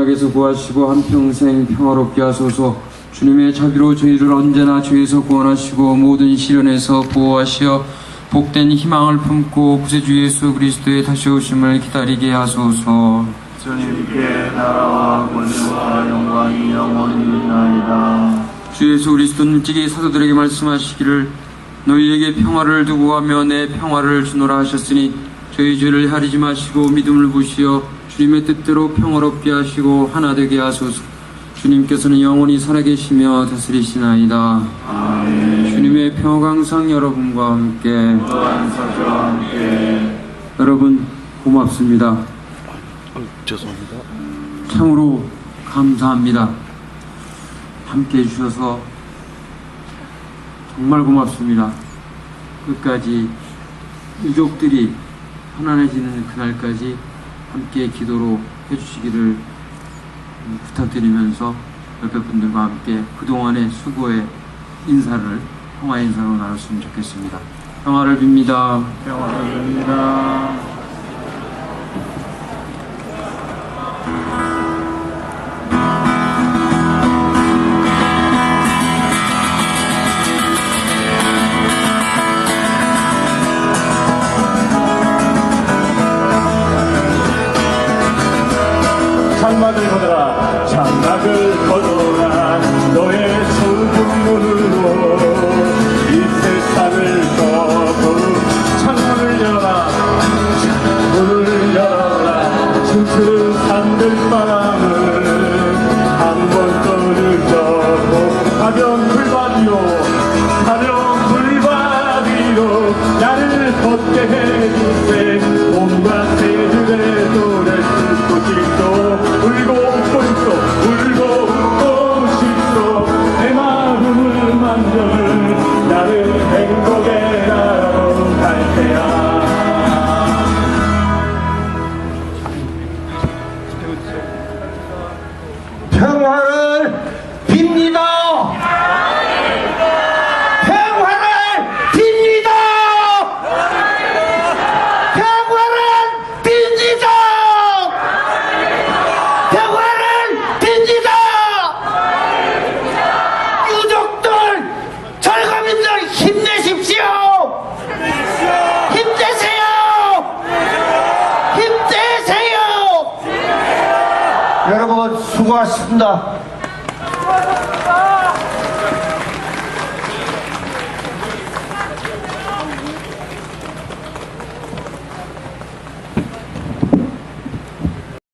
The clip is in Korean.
악에서 구하시고 한평생 평화롭게 하소서 주님의 자비로 저희를 언제나 죄에서 구원하시고 모든 시련에서 보호하시어 복된 희망을 품고 구세주 예수 그리스도의 다시 오심을 기다리게 하소서 주님께 나라와 권세와 영광이 영원히 있나이다. 주 예수 그리스도는 일찍이 사도들에게 말씀하시기를 너희에게 평화를 두고 가며 내 평화를 주노라 하셨으니 저희 죄를 헤아리지 마시고 믿음을 부시어 주님의 뜻대로 평화롭게 하시고 하나 되게 하소서 주님께서는 영원히 살아계시며 다스리시나이다 주님의 평화가 항상 여러분과 함께 함께 여러분 고맙습니다 죄송합니다. 참으로 감사합니다. 함께 해주셔서 정말 고맙습니다. 끝까지 유족들이 편안해지는 그날까지 함께 기도로 해주시기를 부탁드리면서 옆에 분들과 함께 그동안의 수고의 인사를 평화 인사로 나눴으면 좋겠습니다. 평화를 빕니다. 평화를 빕니다. 춤추는 산들바람을 수고하셨습니다.